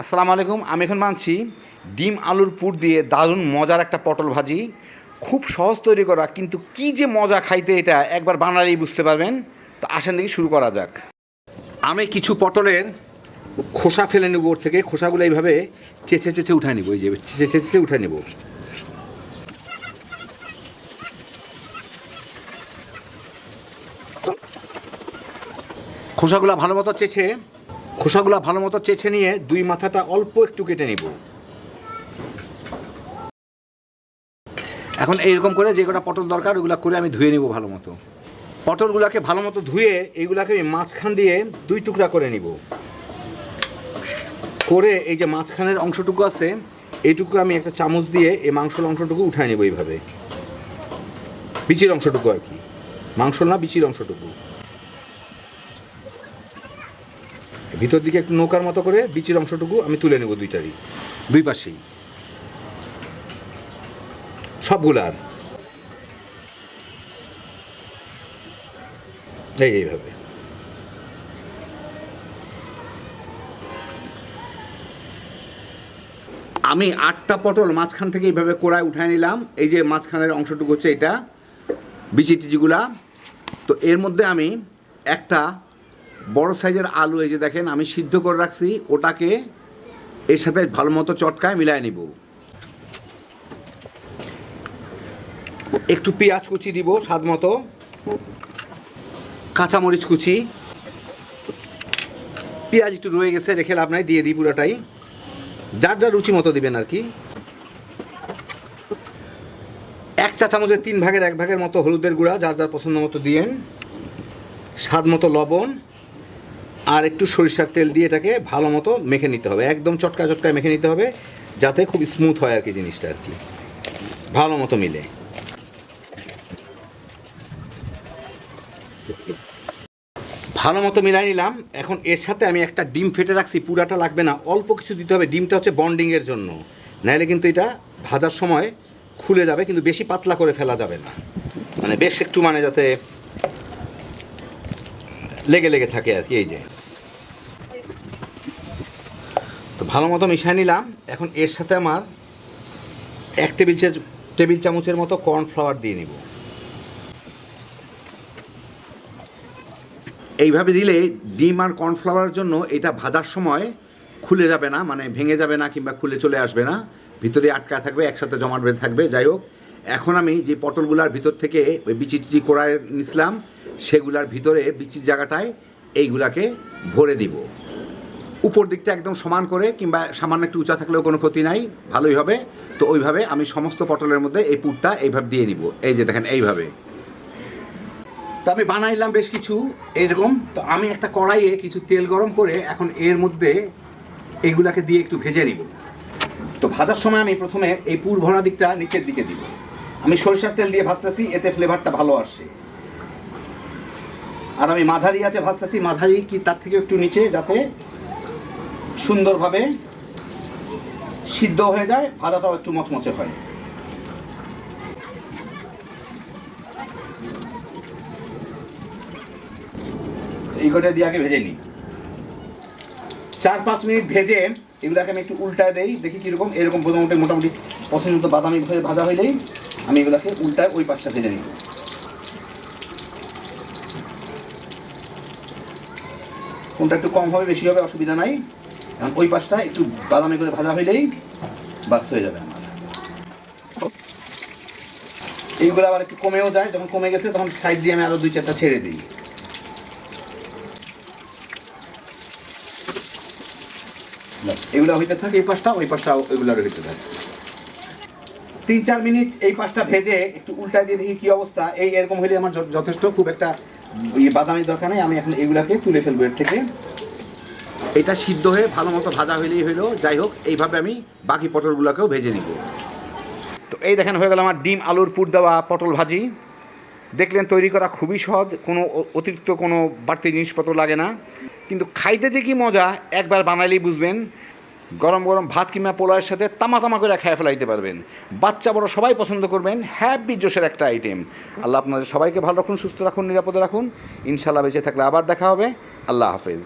আসসালামু আলাইকুম, আমি এখন মানছি ডিম আলুর পুর দিয়ে দারুণ মজার একটা পটল ভাজি। খুব সহজ তৈরি করা, কিন্তু কি যে মজা খাইতে এটা একবার বানালেই বুঝতে পারবেন। তো আসেন দেখি শুরু করা যাক। আমি কিছু পটলের খোসা ফেলে নেব ওর থেকে, খোসাগুলো এইভাবে চেঁচে চেঁচে উঠে নেব, এই যে চেঁচে চেঁচে উঠে নেব। খোসাগুলো ভালো মতো চেঁচে খোসাগুলো ভালো মতো চেঁচে নিয়ে দুই মাথাটা অল্প একটু কেটে নিব। এখন এইরকম করে যে কটা পটল দরকার, ওগুলো করে আমি ধুয়ে নেব ভালো মতো। পটলগুলোকে ভালো মতো ধুয়ে এইগুলাকে আমি মাঝখান দিয়ে দুই টুকরা করে নিব। করে এই যে মাঝখানের অংশটুকু আছে, এইটুকু আমি একটা চামচ দিয়ে এই মাংসর অংশটুকু উঠায় নেব এইভাবে। বিচির অংশটুকু আর কি। মাংস না, বিচির অংশটুকু। ভিতর দিকে একটু নৌকার মতো করে বিচির অংশটুকু আমি তুলে নেব দুইটারই। দুই পাশেই। সবগুলার এই এইভাবে। আমি আটটা পটল মাঝখান থেকে এইভাবে কোড়ায় উঠায় নিলাম। এই যে মাঝখানের অংশটুকু হচ্ছে এটা, বিচি টিচিগুলা তো এর মধ্যে আমি একটা বড় সাইজের আলু এই যে দেখেন, আমি সিদ্ধ করে রাখছি, ওটাকে এর সাথে ভালো মতো চটকায় মিলায় নিব। একটু পেঁয়াজ কুচি দিব, স্বাদ মতো। কাঁচামরিচ কুচি। পেঁয়াজ একটু রয়ে গেছে, রেখে লাভ নাই, দিয়ে দিই পুরোটাই। যার যার রুচি মতো দিবেন আর কি। এক চা চামচের তিন ভাগের এক ভাগের মতো হলুদের গুঁড়া, যার যার পছন্দ মতো দিয়েন। স্বাদ মতো লবণ। আর একটু সরিষার তেল দিয়ে এটাকে ভালো মতো মেখে নিতে হবে। একদম চটকা চটকায় মেখে নিতে হবে, যাতে খুব স্মুথ হয় আর কি জিনিসটা আর কি। ভালো মতো মিলে। ভালো মতো মিলাই নিলাম। এখন এর সাথে আমি একটা ডিম ফেটে রাখছি, পুরাটা লাগবে না, অল্প কিছু দিতে হবে। ডিমটা হচ্ছে বন্ডিংয়ের জন্য। নাহলে কিন্তু এটা ভাজার সময় খুলে যাবে, কিন্তু বেশি পাতলা করে ফেলা যাবে না। মানে বেশ একটু মানে যাতে লেগে লেগে থাকে আর কি, এই যে। তো ভালো মতো মিশিয়ে নিলাম। এখন এর সাথে আমার এক টেবিল টেবিল চামচের মতো কর্নফ্লাওয়ার দিয়ে নিব। এইভাবে দিলে ডিম আর কর্নফ্লাওয়ারের জন্য এটা ভাজার সময় খুলে যাবে না মানে ভেঙে যাবে না কিংবা খুলে চলে আসবে না। ভিতরে আটকা থাকবে, একসাথে জমাট বেঁধে থাকবে, যাই হোক। এখন আমি যে পটলগুলার ভিতর থেকে ওই বিচি টিচি কড়ায় নিছিলাম, সেগুলার ভিতরে বিচির জায়গাটায় এইগুলাকে ভরে দিব। উপর দিকটা একদম সমান করে কিংবা সামান্য একটু উঁচা থাকলেও কোনো ক্ষতি নাই, ভালোই হবে। তো ওইভাবে আমি সমস্ত পটলের মধ্যে এই পুরটা এইভাবে দিয়ে নিব। এই যে দেখেন, এইভাবে। তো আমি বানাইলাম বেশ কিছু এরকম। তো আমি একটা কড়াইয়ে কিছু তেল গরম করে এখন এর মধ্যে এইগুলাকে দিয়ে একটু ভেজে নিব। তো ভাজার সময় আমি প্রথমে এই পুর ভরা দিকটা নিচের দিকে দিব। আমি সরিষার তেল দিয়ে ভাজতেছি, এতে ফ্লেভারটা ভালো আসে আর আমি মাঝারি আছে ভাজতেছি, মাঝারি কি তার থেকে একটু নিচে যাতে সুন্দরভাবে সিদ্ধ হয়ে যায়, ভাজাটাও একটু মচমচে হয়। এই কটা দিয়ে আগে ভেজে নিই। চার পাঁচ মিনিট ভেজে এগুলাকে আমি একটু উল্টায় দেই, দেখি কীরকম। এরকম মোটামুটি মোটামুটি পছন্দ মতো বাদামি ভাবে ভাজা হইলেই আমি এগুলাকে উল্টায় ওই পাশটা ভেজে নিই। কোনটা একটু কম হবে, বেশি হবে, অসুবিধা নাই। এখন ওই পাশটা একটু বাদামি করে ভাজা হইলেই বাস হয়ে যাবে আমার। এইগুলো আবার একটু কমেও যায়, যখন কমে গেছে তখন সাইড দিয়ে আমি আরও দুই চারটা ছেড়ে দিই। এগুলো হইতে থাকে এই পাশটা ওই পাশটা এগুলোর হইতে থাকে। তিন চার মিনিট এই পাশটা ভেজে একটু উল্টায় দিয়ে দেখি কি অবস্থা। এই এরকম হইলে আমার যথেষ্ট খুব একটা ইয়ে বাদামির দরকার নেই, আমি এখন এগুলাকে তুলে ফেলব এর থেকে। এটা সিদ্ধ হয়ে ভালো মতো ভাজা হইলেই হইল। যাই হোক, এইভাবে আমি বাকি পটলগুলোকেও ভেজে নিব। তো এই দেখেন হয়ে গেল আমার ডিম, আলুর পুর দেওয়া পটল ভাজি। দেখলেন তৈরি করা খুবই সহজ, কোনো অতিরিক্ত কোনো বাড়তি জিনিসপত্র লাগে না। কিন্তু খাইতে যে কি মজা, একবার বানাইলেই বুঝবেন। গরম গরম ভাত কিংবা পোলাওয়ের সাথে তামা তামা করে খেয়ে ফেলাইতে পারবেন। বাচ্চা বড় সবাই পছন্দ করবেন হ্যাপি জোশের একটা আইটেম আল্লাহ আপনাদের সবাইকে ভালো রাখুন, সুস্থ রাখুন, নিরাপদে রাখুন। ইনশাল্লাহ বেঁচে থাকলে আবার দেখা হবে। আল্লাহ হাফেজ।